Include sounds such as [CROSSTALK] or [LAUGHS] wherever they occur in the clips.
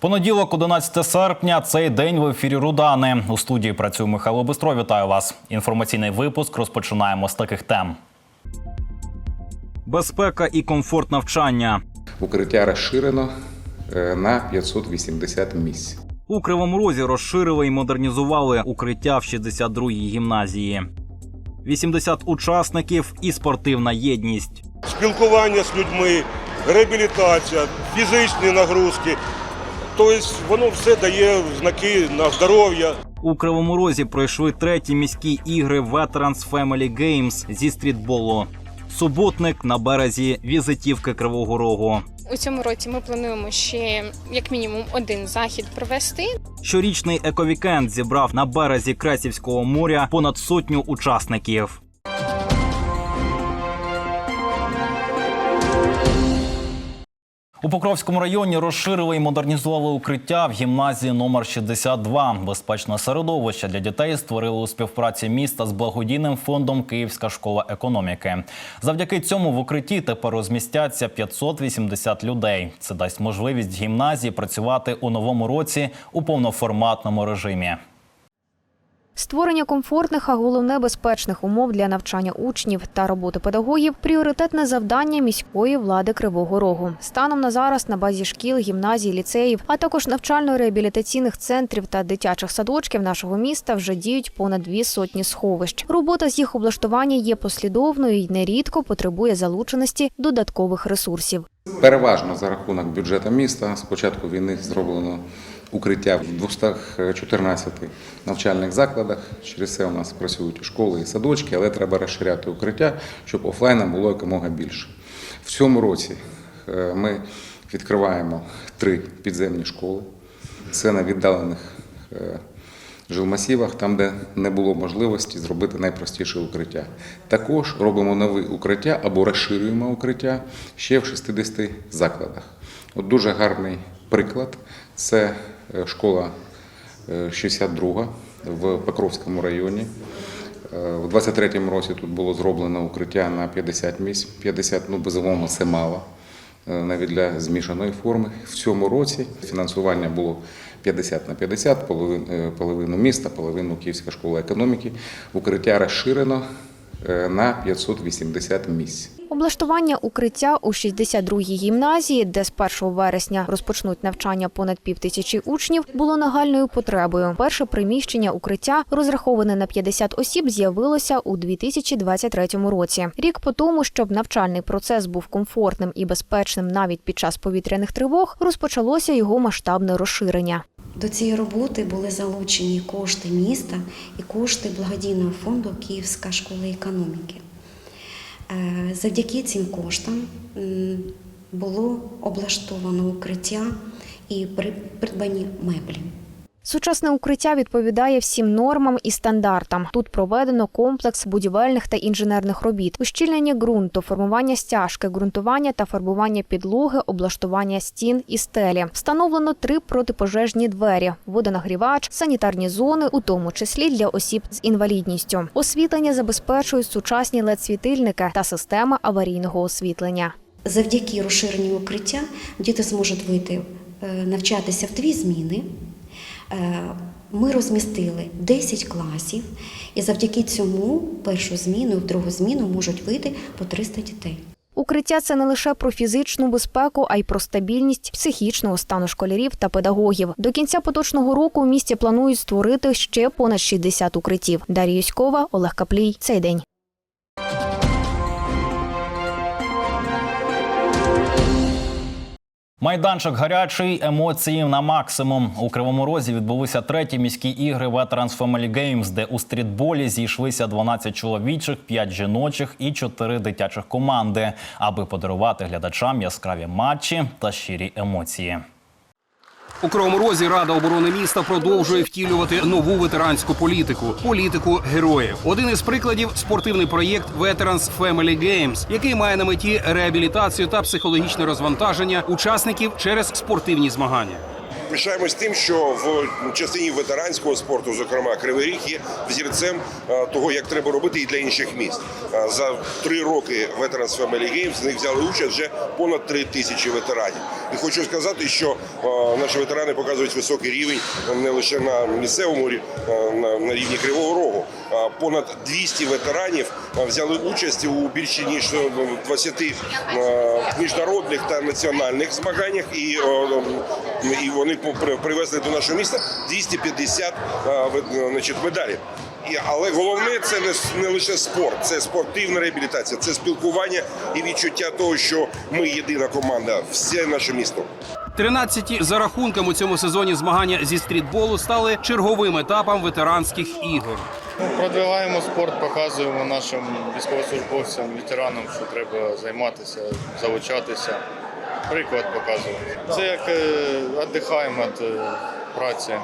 Понеділок, 11 серпня, цей день в ефірі Рудани. У студії працює Михайло Бистро. Вітаю вас. Інформаційний випуск розпочинаємо з таких тем. Безпека і комфорт навчання. Укриття розширено е, на 580 місць. У Кривому Розі розширили і модернізували укриття в 62-й гімназії. 80 учасників і спортивна єдність. спілкування з людьми, реабілітація, фізичні нагрузки. Тобто воно все дає знаки на здоров'я. У Кривому Розі пройшли треті міські ігри Veterans Family Games зі стрітболу. Суботник на березі візитівки Кривого Рогу. У цьому році ми плануємо ще як мінімум один захід провести. Щорічний ековікенд зібрав на березі Кресівського моря понад сотню учасників. У Покровському районі розширили і модернізували укриття в гімназії номер 62. Безпечне середовище для дітей створили у співпраці міста з благодійним фондом Київська школа економіки. Завдяки цьому в укритті тепер розмістяться 580 людей. Це дасть можливість гімназії працювати у новому році у повноформатному режимі. Створення комфортних, а головне безпечних умов для навчання учнів та роботи педагогів пріоритетне завдання міської влади Кривого Рогу. Станом на зараз на базі шкіл, гімназій, ліцеїв, а також навчально-реабілітаційних центрів та дитячих садочків нашого міста вже діють понад дві сотні сховищ. Робота з їх облаштування є послідовною і нерідко потребує залученості додаткових ресурсів. Переважно за рахунок бюджету міста. З початку війни зроблено укриття в 214 навчальних закладах. Через це у нас працюють школи і садочки, але треба розширяти укриття, щоб офлайна було якомога більше. В цьому році е, ми відкриваємо три підземні школи. Це на віддалених е, жилмасівах, там, де не було можливості зробити найпростіше укриття. Також робимо нове укриття або розширюємо укриття ще в 60 закладах. От дуже гарний приклад це школа е, 62 в Покровському районі. Е, У 23-му році тут було зроблено укриття на 50 місць. 50, ну безумовно, це мало е, навіть для змішаної форми. В цьому році фінансування було 50 на 50, половину, е, міста, половину Київська школа економіки. Укриття розширено е, на 580 місць. Облаштування укриття у 62-й гімназії, де з 1 вересня розпочнуть навчання понад півтисячі учнів, було нагальною потребою. Перше приміщення укриття, розраховане на 50 осіб, з'явилося у 2023 році. Рік по тому, щоб навчальний процес був комфортним і безпечним навіть під час повітряних тривог, розпочалося його масштабне розширення. До цієї роботи були залучені кошти міста і кошти благодійного фонду Київська школа економіки. Е, Завдяки цим коштам було облаштовано укриття і придбані меблі. Сучасне укриття відповідає всім нормам і стандартам. Тут проведено комплекс будівельних та інженерних робіт, ущільнення ґрунту, формування стяжки, ґрунтування та фарбування підлоги, облаштування стін і стелі. Встановлено три протипожежні двері, водонагрівач, санітарні зони, у тому числі для осіб з інвалідністю. Освітлення забезпечують сучасні LED-світильники та система аварійного освітлення. Завдяки розширенню укриття діти зможуть вийти е, навчатися в дві зміни. Е, Ми розмістили 10 класів, і завдяки цьому першу зміну, в другу зміну можуть вийти по 300 дітей. Укриття це не лише про фізичну безпеку, а й про стабільність психічного стану школярів та педагогів. До кінця поточного року у місті планують створити ще понад 60 укриттів. Дар'я Юськова, Олег Каплій. Цей день. Майданчик гарячий, емоції на максимум. У Кривому Розі відбулися треті міські ігри Veterans Family Games, де у стрітболі зійшлися 12 чоловічих, 5 жіночих і 4 дитячих команди, аби подарувати глядачам яскраві матчі та щирі емоції. У Кривому Розі Рада оборони міста продовжує втілювати нову ветеранську політику політику героїв. Один із прикладів спортивний проєкт Veterans Family Games, який має на меті реабілітацію та психологічне розвантаження учасників через спортивні змагання. Пишаємось тим, що в частині ветеранського спорту, зокрема Кривий Ріг, є взірцем е, того, як треба робити і для інших міст. Е, За три роки Veterans Family Games в них взяли участь вже понад три тисячі ветеранів. І хочу сказати, що е, наші ветерани показують високий рівень не лише на місцевому на, рівні Кривого Рогу. Понад 200 ветеранів взяли участь у більше ніж е, 20 е, міжнародних та національних змаганнях, і, і вони при- привезли до нашого міста 250 е, ве- значить, медалей. Але головне це не, не лише спорт, це спортивна реабілітація, це спілкування і відчуття того, що ми єдина команда, все наше місто. 13 за рахунком у цьому сезоні змагання зі стрітболу стали черговим етапом ветеранських ігор. Продвигаємо спорт, показуємо нашим військовослужбовцям, ветеранам, що треба займатися, залучатися. Приклад показуємо. Це як е, віддихаємо від е, праці.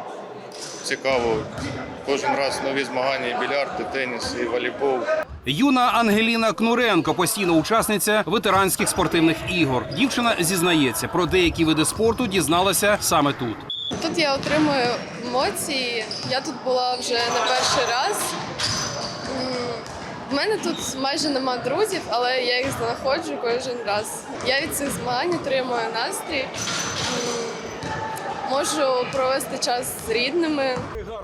Цікаво. Кожен раз нові змагання, і більярд, і теніс, і волейбол. Юна Ангеліна Кнуренко, постійна учасниця ветеранських спортивних ігор. Дівчина зізнається, про деякі види спорту дізналася саме тут. Тут я отримую емоції. Я тут була вже не перший раз. В мене тут майже нема друзів, але я їх знаходжу кожен раз. Я від цих змагань отримую настрій. Можу провести час з рідними.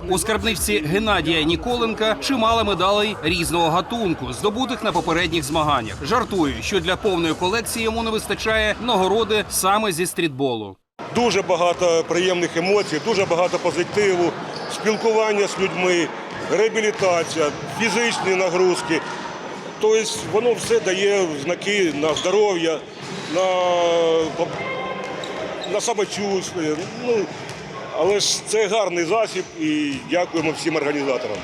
У скарбничці Геннадія Ніколенка чимало медалей різного гатунку, здобутих на попередніх змаганнях. Жартую, що для повної колекції йому не вистачає нагороди саме зі стрітболу. Дуже багато приємних емоцій, дуже багато позитиву, спілкування з людьми, реабілітація, фізичні нагрузки. Тобто воно все дає знаки на здоров'я, на, на самочувствие. Ну, але ж це гарний засіб і дякуємо всім організаторам.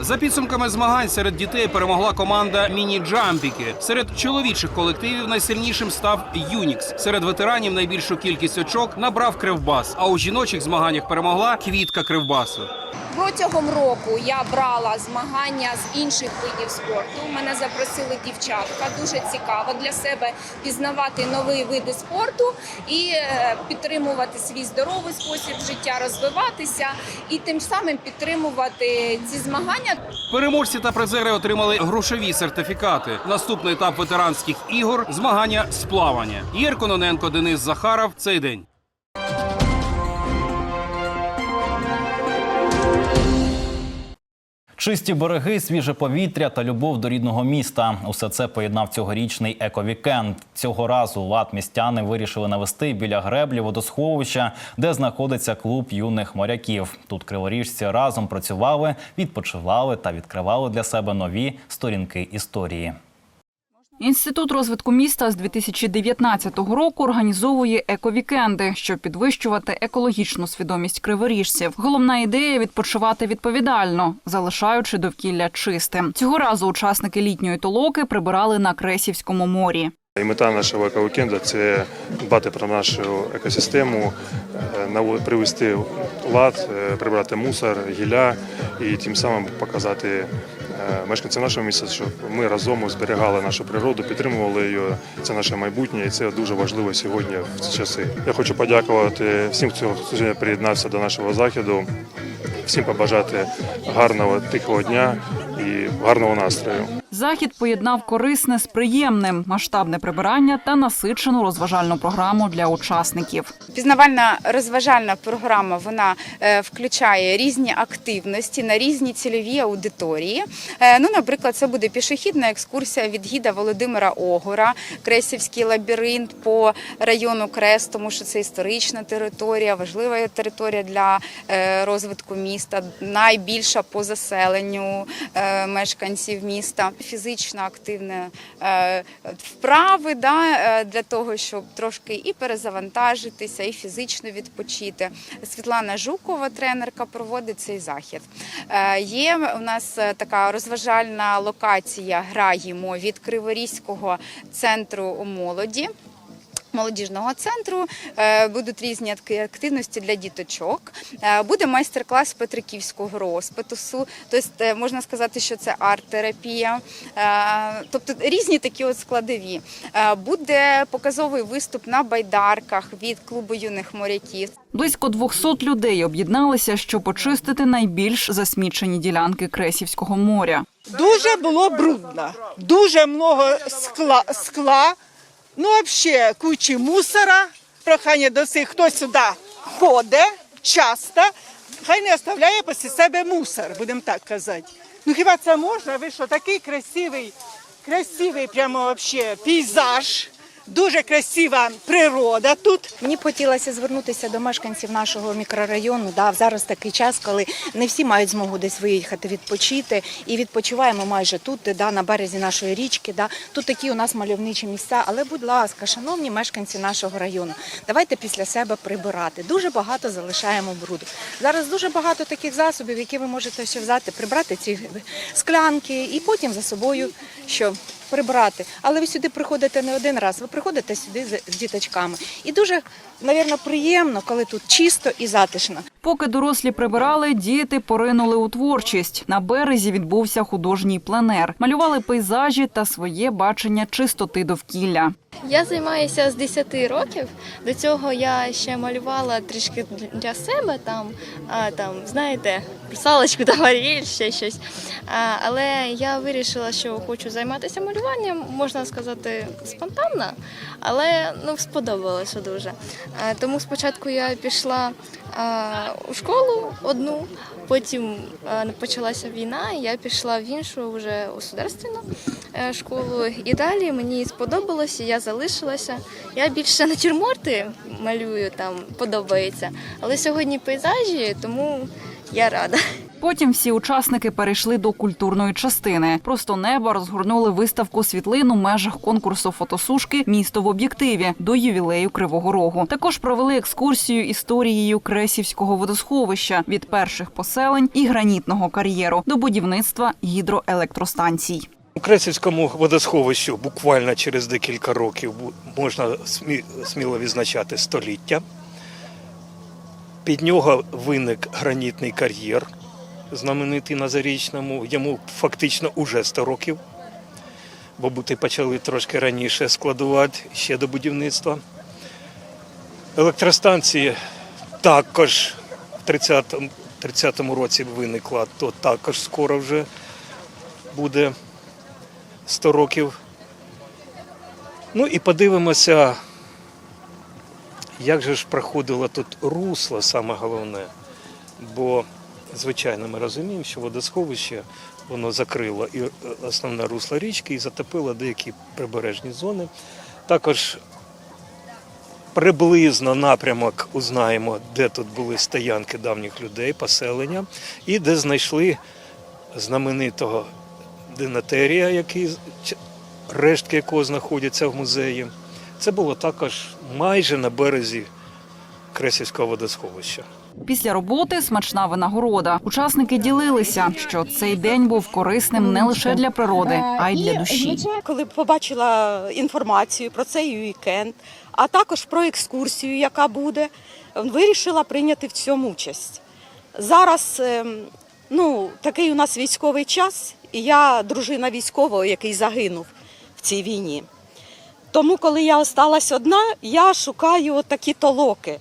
За підсумками змагань серед дітей перемогла команда Міні-Джампіки. Серед чоловічих колективів найсильнішим став Юнікс. Серед ветеранів найбільшу кількість очок набрав Кривбас. А у жіночих змаганнях перемогла квітка Кривбасу. Протягом року я брала змагання з інших видів спорту. Мене запросили дівчатка. Дуже цікаво для себе пізнавати нові види спорту і е, підтримувати свій здоровий спосіб життя, розвиватися і тим самим підтримувати ці змагання. Переможці та призери отримали грошові сертифікати. Наступний етап ветеранських ігор змагання з плавання. Єр Кононенко, Денис Захаров. Цей день. Чисті береги, свіже повітря та любов до рідного міста. Усе це поєднав цьогорічний ековікенд. Цього разу лад містяни вирішили навести біля греблі водосховища, де знаходиться клуб юних моряків. Тут криворіжці разом працювали, відпочивали та відкривали для себе нові сторінки історії. Інститут розвитку міста з 2019 року організовує ековікенди, щоб підвищувати екологічну свідомість криворіжців. Головна ідея відпочивати відповідально, залишаючи довкілля чистим. Цього разу учасники літньої толоки прибирали на Кресівському морі. І мета нашого екowікенду – це дбати про нашу екосистему, е, привести лад, е, прибрати мусор, гілля і тим самим показати е, мешканцям нашого міста, щоб ми разом зберігали нашу природу, підтримували її. Це наше майбутнє, і це дуже важливо сьогодні в ці часи. Я хочу подякувати всім, хто сьогодні приєднався до нашого заходу, всім побажати гарного тихого дня і гарного настрою. Захід поєднав корисне з приємним, масштабне прибирання та насичену розважальну програму для учасників. Пізнавальна розважальна програма вона е, включає різні активності на різні цільові аудиторії. Е, Ну, наприклад, це буде пішохідна екскурсія від гіда Володимира Огора, Кресівський лабіринт по району Крест, тому що це історична територія, важлива територія для е, розвитку міста, найбільша по заселенню мешканців міста. Фізично активне е, вправи да, е, для того, щоб трошки і перезавантажитися, і фізично відпочити. Світлана Жукова, тренерка, проводить цей захід. Е, Є у нас е, така розважальна локація Граємо від Криворізького центру молоді. Молодіжного центру Е, будуть різні ак- активності для діточок. Е, Буде майстер-клас петриківського розпису. Тобто е, можна сказати, що це арт-терапія. Тобто різні такі от складові. Буде показовий виступ на байдарках від клубу юних моряків. Близько 200 людей об'єдналися, щоб очистити найбільш засмічені ділянки Кресівського моря. Дуже було брудно, дуже много скла, скла ну взагалі кучі мусора. Прохання до всіх, хто сюди ходить часто, хай не оставляє після себе мусор, будемо так казати. Ну хіба це можна? Ви що, такий красивий, красивий прямо взагалі пейзаж, дуже красива природа тут. Мені хотілося звернутися до мешканців нашого мікрорайону. Да, зараз такий час, коли не всі мають змогу десь виїхати відпочити. І відпочиваємо майже тут, да, на березі нашої річки. Да. Тут такі у нас мальовничі місця. Але, будь ласка, шановні мешканці нашого району, давайте після себе прибирати. Дуже багато залишаємо бруду. Зараз дуже багато таких засобів, які ви можете ще взяти, прибрати ці склянки і потім за собою що прибрати. Але ви сюди приходите не один раз, ви приходите сюди з- діточками. І дуже, мабуть, приємно, коли тут чисто і затишно. Поки дорослі прибирали, діти поринули у творчість. На березі відбувся художній пленер. Малювали пейзажі та своє бачення чистоти довкілля. Я займаюся з 10 років. До цього я ще малювала трішки для себе там, а, там знаєте, русалочку та ще щось. Але я вирішила, що хочу займатися малюванням, можна сказати, спонтанно, але ну, сподобалося дуже. Тому спочатку я пішла у школу одну, потім почалася війна, і я пішла в іншу вже государственну е, школу. І далі мені сподобалося, я залишилася. Я більше натюрморти малюю, там подобається. Але сьогодні пейзажі, тому я рада. Потім всі учасники перейшли до культурної частини. Просто неба розгорнули виставку світлин у межах конкурсу фотосушки Місто в об'єктиві до ювілею Кривого Рогу. Також провели екскурсію історією Кресівського водосховища від перших поселень і гранітного кар'єру до будівництва гідроелектростанцій. У Кресівському водосховищу буквально через декілька років можна сміло відзначати століття. Під нього виник гранітний кар'єр, знаменитий на Зарічному. Йому фактично уже 100 років, бо бути почали трошки раніше складувати ще до будівництва. Електростанції також в 30-му 30-му році виникла, то також скоро вже буде 100 років. Ну і подивимося, як же ж проходило тут русло, саме головне. Бо, звичайно, ми розуміємо, що водосховище воно закрило і е, основне русло річки і затопило деякі прибережні зони. Також приблизно напрямок узнаємо, де тут були стоянки давніх людей, поселення, і де знайшли знаменитого динатерія, який, рештки якого знаходяться в музеї. Це було також майже на березі Кресівського водосховища. Після роботи смачна винагорода. Учасники ділилися, що цей день був корисним не лише для природи, а й для душі. Коли побачила інформацію про цей вікенд, а також про екскурсію, яка буде, вирішила прийняти в цьому участь. Зараз ем, ну, такий у нас військовий час, і я дружина військового, який загинув в цій війні. Тому, коли я осталась одна, я шукаю такі толоки,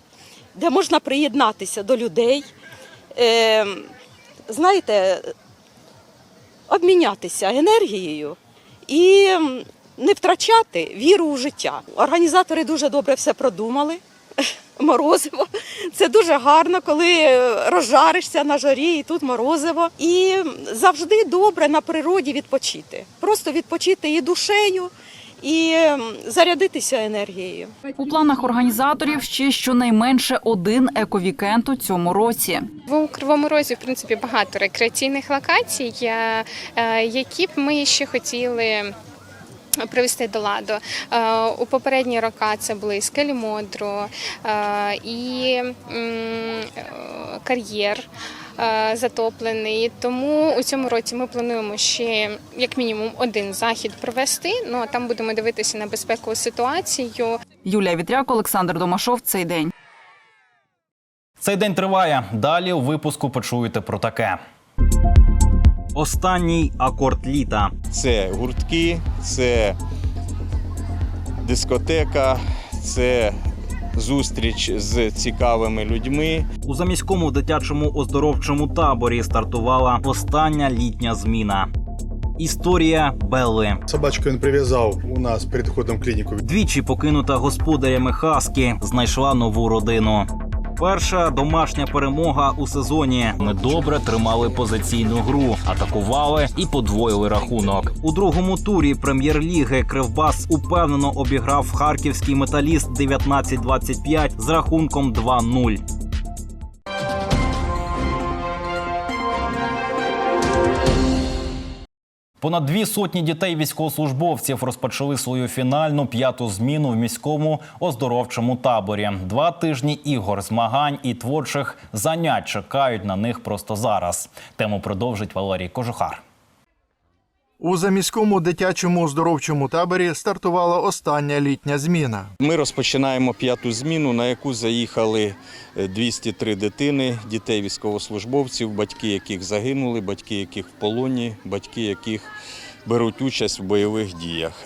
де можна приєднатися до людей. Ем, знаєте, обмінятися енергією і не втрачати віру у життя. Організатори дуже добре все продумали. [LAUGHS] Морозиво. Це дуже гарно, коли е, розжаришся на жарі, і тут морозиво. І завжди добре на природі відпочити. Просто відпочити і душею, і зарядитися енергією. У планах організаторів ще щонайменше один ековікенд у цьому році. В Кривому Розі, в принципі, багато рекреаційних локацій, е, які б ми ще хотіли. Привести до ладу Е, у попередні роки це були і скелі Модру, е, і е, кар'єр е, затоплений. Тому у цьому році ми плануємо ще як мінімум один захід провести. Ну а там будемо дивитися на безпекову ситуацію. Юлія Вітряк, Олександр Домашов. Цей день. Цей день триває. Далі у випуску почуєте про таке. Останній акорд літа. Це гуртки, це дискотека, це зустріч з цікавими людьми. У заміському дитячому оздоровчому таборі стартувала остання літня зміна. Історія Белли. Собачку він прив'язав у нас перед ходом клініку. Двічі покинута господарями хаски знайшла нову родину. Перша домашня перемога у сезоні. Ми добре тримали позиційну гру, атакували і подвоїли рахунок. У другому турі прем'єр-ліги Кривбас упевнено обіграв харківський металіст 19-25 з рахунком 2-0. Понад дві сотні дітей військовослужбовців розпочали свою фінальну п'яту зміну в міському оздоровчому таборі. Два тижні ігор, змагань і творчих занять чекають на них просто зараз. Тему продовжить Валерій Кожухар. У заміському дитячому оздоровчому таборі стартувала остання літня зміна. Ми розпочинаємо п'яту зміну, на яку заїхали е, 203 дитини, дітей військовослужбовців, батьки яких загинули, батьки яких в полоні, батьки яких беруть участь в бойових діях.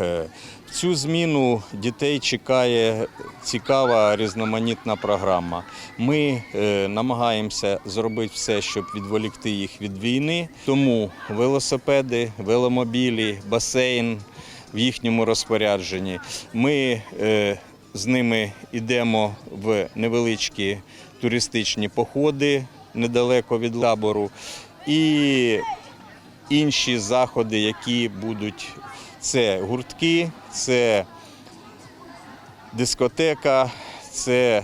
Цю зміну дітей чекає цікава різноманітна програма. Ми е, намагаємося зробити все, щоб відволікти їх від війни. Тому велосипеди, веломобілі, басейн в їхньому розпорядженні. Ми е, з ними йдемо в невеличкі туристичні походи недалеко від табору. І інші заходи, які будуть це гуртки, це дискотека, це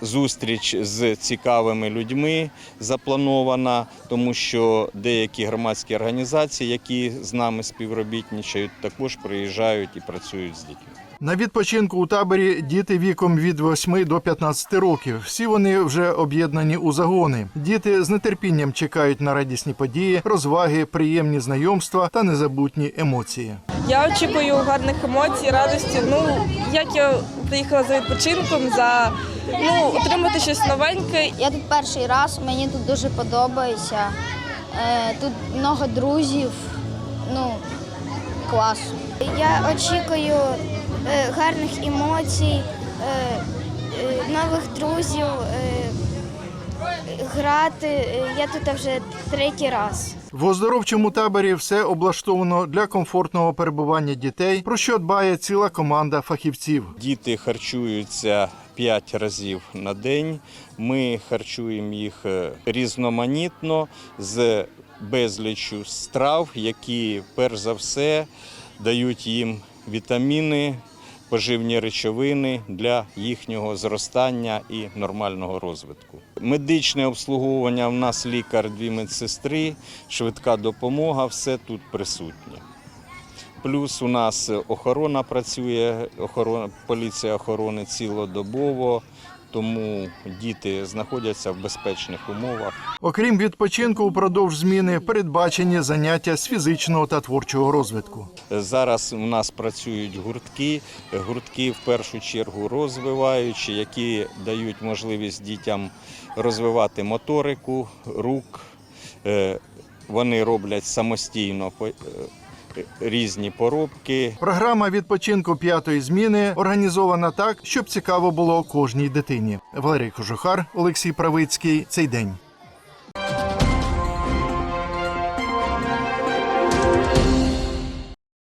зустріч з цікавими людьми запланована, тому що деякі громадські організації, які з нами співробітничають, також приїжджають і працюють з дітьми. На відпочинку у таборі діти віком від 8 до 15 років. Всі вони вже об'єднані у загони. Діти з нетерпінням чекають на радісні події, розваги, приємні знайомства та незабутні емоції. Я очікую гарних емоцій, радості. Ну як я приїхала за відпочинком, за ну отримати щось новеньке. Я тут перший раз, мені тут дуже подобається. Е, Тут багато друзів. Ну, клас. Я очікую гарних емоцій, е, е, нових друзів, е, грати. Е, Я тут вже третій раз. В оздоровчому таборі все облаштовано для комфортного перебування дітей, про що дбає ціла команда фахівців. Діти харчуються 5 разів на день. Ми харчуємо їх е, різноманітно з безліччю страв, які перш за все дають їм вітаміни, поживні речовини для їхнього зростання і нормального розвитку. Медичне обслуговування в нас лікар, дві медсестри, швидка допомога, все тут присутнє. Плюс у нас охорона працює, охорона, поліція охорони цілодобово, тому діти знаходяться в безпечних умовах. Окрім відпочинку, упродовж зміни передбачені заняття з фізичного та творчого розвитку. Зараз у нас працюють гуртки, гуртки в першу чергу розвиваючі, які дають можливість дітям розвивати моторику, рук. Е, Вони роблять самостійно е, різні поробки. Програма відпочинку п'ятої зміни організована так, щоб цікаво було кожній дитині. Валерій Кожухар, Олексій Правицький. Цей день.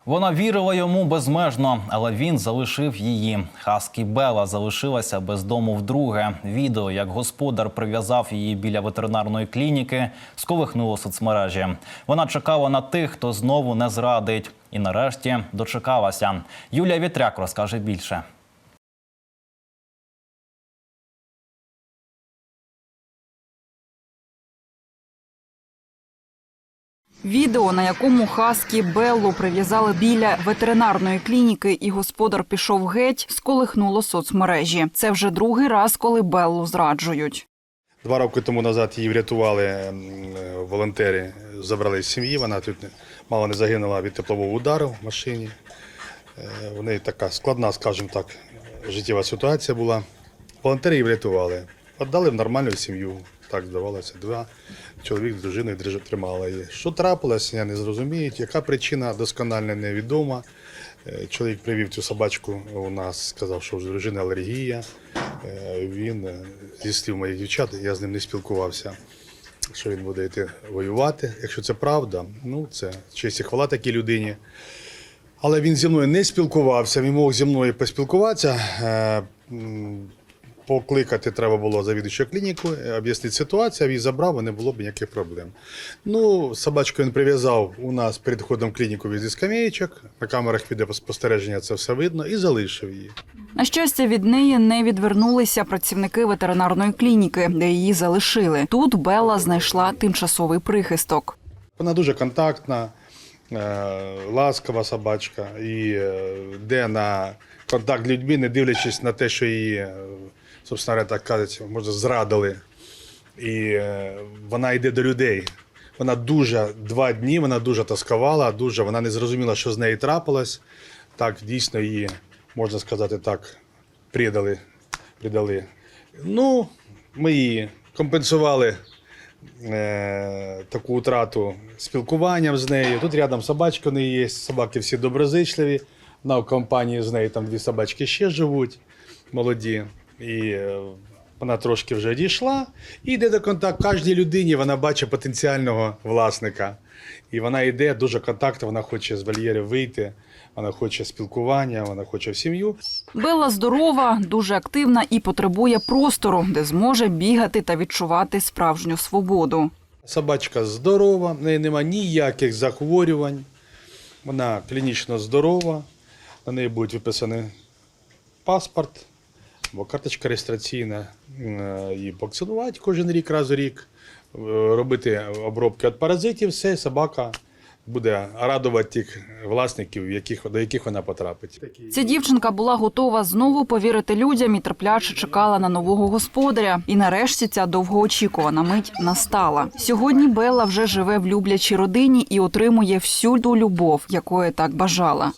Вона вірила йому безмежно, але він залишив її. Хаскі Бела залишилася без дому вдруге. Відео, як господар прив'язав її біля ветеринарної клініки, сколихнуло соцмережі. Вона чекала на тих, хто знову не зрадить, і нарешті дочекалася. Юлія Вітряк розкаже більше. Відео, на якому Хаскі Беллу прив'язали біля ветеринарної клініки, і господар пішов геть, сколихнуло соцмережі. Це вже другий раз, коли Беллу зраджують. Два роки тому назад її врятували е, волонтери, забрали з сім'ї. Вона тут мало не загинула від теплового удару в машині. Е, В неї така складна, скажімо так, життєва ситуація була. Волонтери її врятували. Віддали в нормальну сім'ю. Так здавалося. Два чоловік з дружиною тримали її. Що трапилось, я не зрозумію. Яка причина досконально невідома. Е, Чоловік привів цю собачку у нас, сказав, що у дружини алергія. Е, Він е, зі слів моїх дівчат, я з ним не спілкувався, що він буде йти воювати. Якщо це правда, ну це честь і хвала такій людині. Але він зі мною не спілкувався, він мог зі мною поспілкуватися. Покликати треба було завідувача клініку, е, об'яснити ситуацію, він забрав, і не було б ніяких проблем. Ну, собачку він прив'язав у нас перед входом клініку від скамеєчок, на камерах відеоспостереження це все видно, і залишив її. На щастя, від неї не відвернулися працівники ветеринарної клініки, де її залишили. Тут Белла знайшла тимчасовий прихисток. Вона дуже контактна, е, ласкава собачка і е, йде на контакт з людьми, не дивлячись на те, що її, собственно, говоря, так кажуть, може, зрадили. І е, вона йде до людей. Вона дуже два дні, вона дуже тоскувала, дуже вона не зрозуміла, що з нею трапилось. Так, дійсно її, можна сказати так, придали. придали. Ну, ми її компенсували е, таку втрату спілкуванням з нею. Тут рядом собачка у неї є, собаки всі доброзичливі. В компанії з нею там дві собачки ще живуть, молоді. І е, вона трошки вже дійшла і йде до контакту. Кожній людині вона бачить потенціального власника. І вона йде дуже контакту, вона хоче з вольєрів вийти, вона хоче спілкування, вона хоче в сім'ю. Белла здорова, дуже активна і потребує простору, де зможе бігати та відчувати справжню свободу. Собачка здорова, в неї нема ніяких захворювань. Вона клінічно здорова. На неї буде виписаний паспорт або карточка реєстраційна. Е, Її вакцинувати кожен рік, раз у рік, е, робити обробки від паразитів, все, собака буде радувати тих власників, яких, до яких вона потрапить. Ця дівчинка була готова знову повірити людям і терпляче чекала на нового господаря. І нарешті ця довгоочікувана мить настала. Сьогодні Белла вже живе в люблячій родині і отримує всю ту любов, якої так бажала.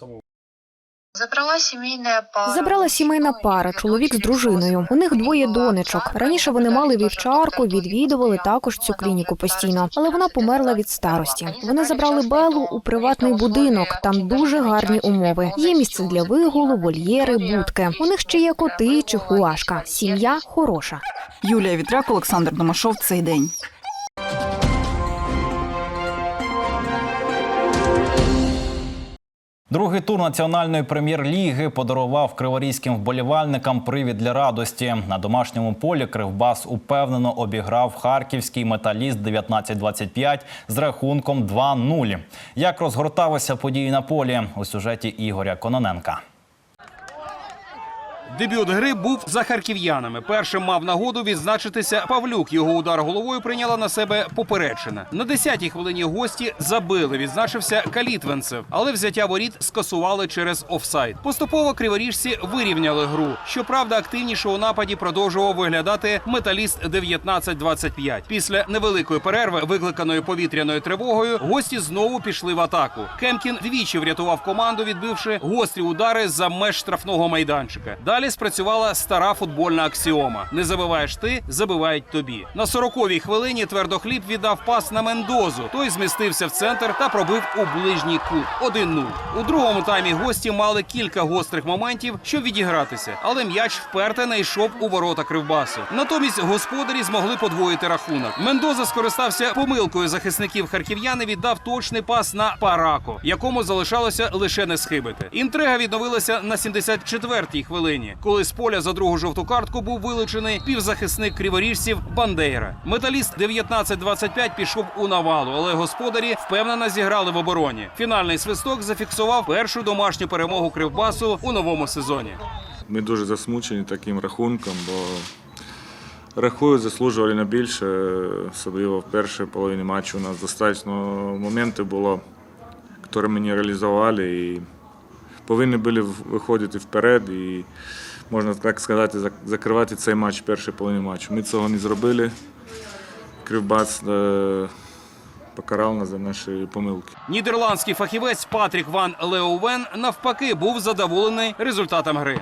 Забрала сімейна пара. Забрала сімейна пара, чоловік з дружиною. У них двоє донечок. Раніше вони мали вівчарку, відвідували також цю клініку постійно, але вона померла від старості. Вони забрали Белу у приватний будинок. Там дуже гарні умови. Є місце для вигулу, вольєри, будки. У них ще є коти чи хуашка. Сім'я хороша. Юлія Вітряк, Олександр Домашов. Цей день. Другий тур національної прем'єр-ліги подарував криворізьким вболівальникам привід для радості. На домашньому полі Кривбас упевнено обіграв харківський металіст 19-25 з рахунком 2-0. Як розгорталися події на полі у сюжеті Ігоря Кононенка. Дебют гри був за харків'янами. Першим мав нагоду відзначитися Павлюк. Його удар головою прийняла на себе поперечина. На 10-й хвилині гості забили. Відзначився Калітвенцев, але взяття воріт скасували через офсайд. Поступово криворіжці вирівняли гру. Щоправда, активніше у нападі продовжував виглядати металіст 19-25. Після невеликої перерви, викликаної повітряною тривогою, гості знову пішли в атаку. Кемкін двічі врятував команду, відбивши гострі удари за меж штрафного майданчика. Далі спрацювала стара футбольна аксіома: не забиваєш ти, забивають тобі. На 40-й хвилині твердохліб віддав пас на Мендозу. Той змістився в центр та пробив у ближній кут. 1-0. У другому таймі гості мали кілька гострих моментів, щоб відігратися, але м'яч вперте не йшов у ворота кривбасу. Натомість господарі змогли подвоїти рахунок. Мендоза скористався помилкою захисників харків'ян і віддав точний пас на Парако, якому залишалося лише не схибити. Інтрига відновилася на 74-й хвилині, коли з поля за другу жовту картку був вилучений півзахисник криворіжців Бандейра. Металіст 19-25 пішов у навалу, але господарі впевнено зіграли в обороні. Фінальний свисток зафіксував першу домашню перемогу кривбасу у новому сезоні. Ми дуже засмучені таким рахунком, бо рахую, заслужували на більше, особливо в першій половині матчу. У нас достатньо моментів було, які ми не реалізували і повинні були виходити вперед і, можна так сказати, закривати цей матч перший половину матчу. Ми цього не зробили. Кривбас е, покарал нас за наші помилки. Нідерландський фахівець Патрік Ван Леовен навпаки був задоволений результатом гри.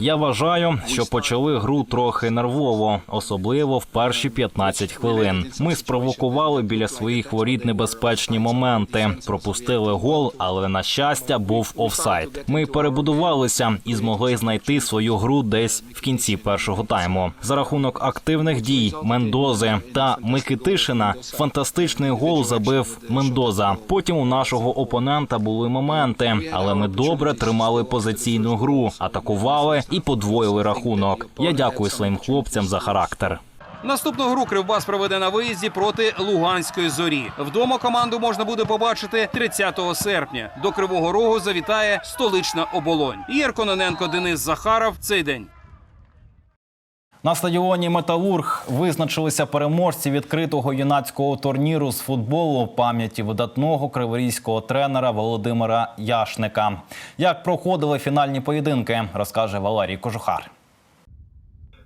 Я вважаю, що почали гру трохи нервово, особливо в перші 15 хвилин. Ми спровокували біля своїх воріт небезпечні моменти. Пропустили гол, але на щастя був офсайд. Ми перебудувалися і змогли знайти свою гру десь в кінці першого тайму. За рахунок активних дій Мендози та Микитишина фантастичний гол забив Мендоза. Потім у нашого опонента були моменти, але ми добре тримали позиційну гру, атакували і подвоїли рахунок. Я дякую своїм хлопцям за характер. Наступну гру Кривбас проведе на виїзді проти Луганської зорі. Вдома команду можна буде побачити 30 серпня. До Кривого Рогу завітає столична оболонь. Єр Кононенко, Денис Захаров. Цей день. На стадіоні Металург визначилися переможці відкритого юнацького турніру з футболу пам'яті видатного криворізького тренера Володимира Яшника. Як проходили фінальні поєдинки, розкаже Валерій Кожухар.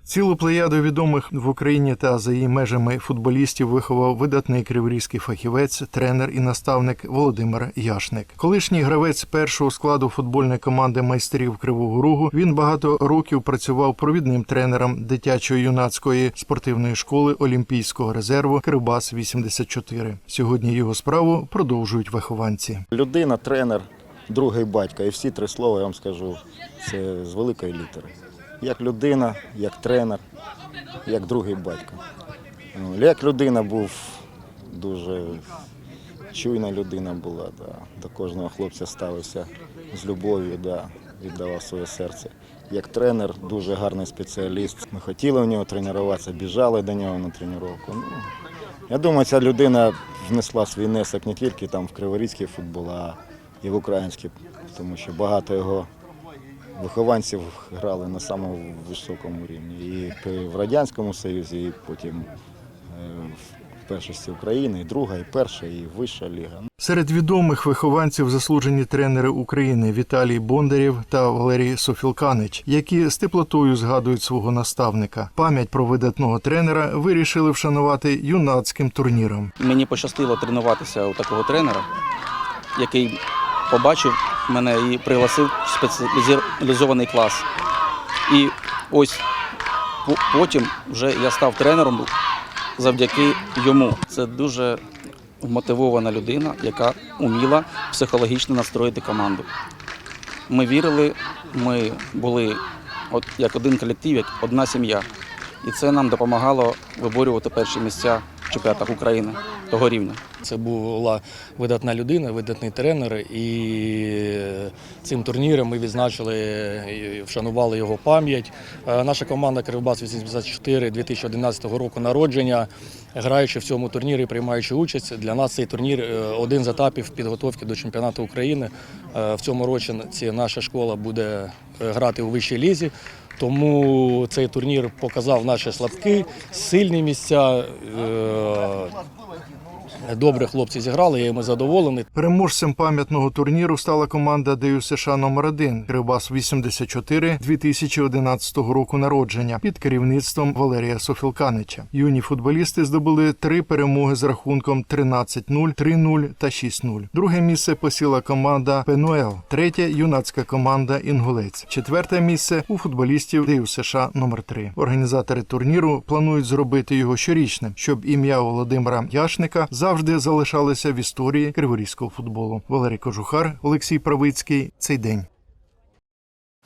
Цілу плеяду відомих в Україні та за її межами футболістів виховав видатний криворізький фахівець, тренер і наставник Володимир Яшник. Колишній гравець першого складу футбольної команди майстрів Кривого Рогу. Він багато років працював провідним тренером дитячої юнацької спортивної школи Олімпійського резерву Кривбас 84 Сьогодні його справу продовжують вихованці. Людина, тренер, другий батько. І всі три слова я вам скажу. Це з великої літери. Як людина, як тренер, як другий батько. Ну, Як людина був дуже чуйна людина була, да. до кожного хлопця ставився з любов'ю, да. віддавав своє серце. Як тренер, дуже гарний спеціаліст. Ми хотіли в нього тренуватися, біжали до нього на тренування. Ну, я думаю, ця людина внесла свій внесок не тільки там в криворізький футбол, а і в український, тому що багато його вихованців грали на самому високому рівні. І в Радянському Союзі, і потім е, в першості України, і друга, і перша, і вища ліга. Серед відомих вихованців заслужені тренери України Віталій Бондарєв та Валерій Софілканич, які з теплотою згадують свого наставника. Пам'ять про видатного тренера вирішили вшанувати юнацьким турніром. Мені пощастило тренуватися у такого тренера, який побачив мене і пригласив в спеціалізований клас. І ось потім вже я став тренером завдяки йому. Це дуже вмотивована людина, яка уміла психологічно настроїти команду. Ми вірили, ми були от як один колектив, як одна сім'я. І це нам допомагало виборювати перші місця в чемпіонатах України того рівня. Це була видатна людина, видатний тренер, і цим турніром ми відзначили і вшанували його пам'ять. Е, Наша команда Кривбас 84 2011 року народження, граючи в цьому турнірі, приймаючи участь. Для нас цей турнір е, один з етапів підготовки до чемпіонату України. Е, В цьому році наша школа буде грати у вищій лізі. Тому цей турнір показав наші слабкі, сильні місця. Е, Добре хлопці зіграли, я їм задоволений. Переможцем пам'ятного турніру стала команда ДЮ США номер 1 Кривбас 84 2011 року народження під керівництвом Валерія Софілканича. Юні футболісти здобули три перемоги з рахунком 13-0, 3-0 та 6-0. Друге місце посіла команда Пенуел, третє юнацька команда Інгулець. Четверте місце у футболістів ДЮ США номер 3 Організатори турніру планують зробити його щорічним, щоб ім'я Володимира Яшника завжди залишалися в історії криворізького футболу. Валерій Кожухар, Олексій Правицький. Цей день.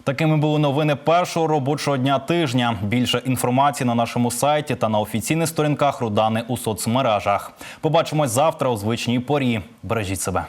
Такими були новини першого робочого дня тижня. Більше інформації на нашому сайті та на офіційних сторінках Рудани у соцмережах. Побачимось завтра у звичній порі. Бережіть себе.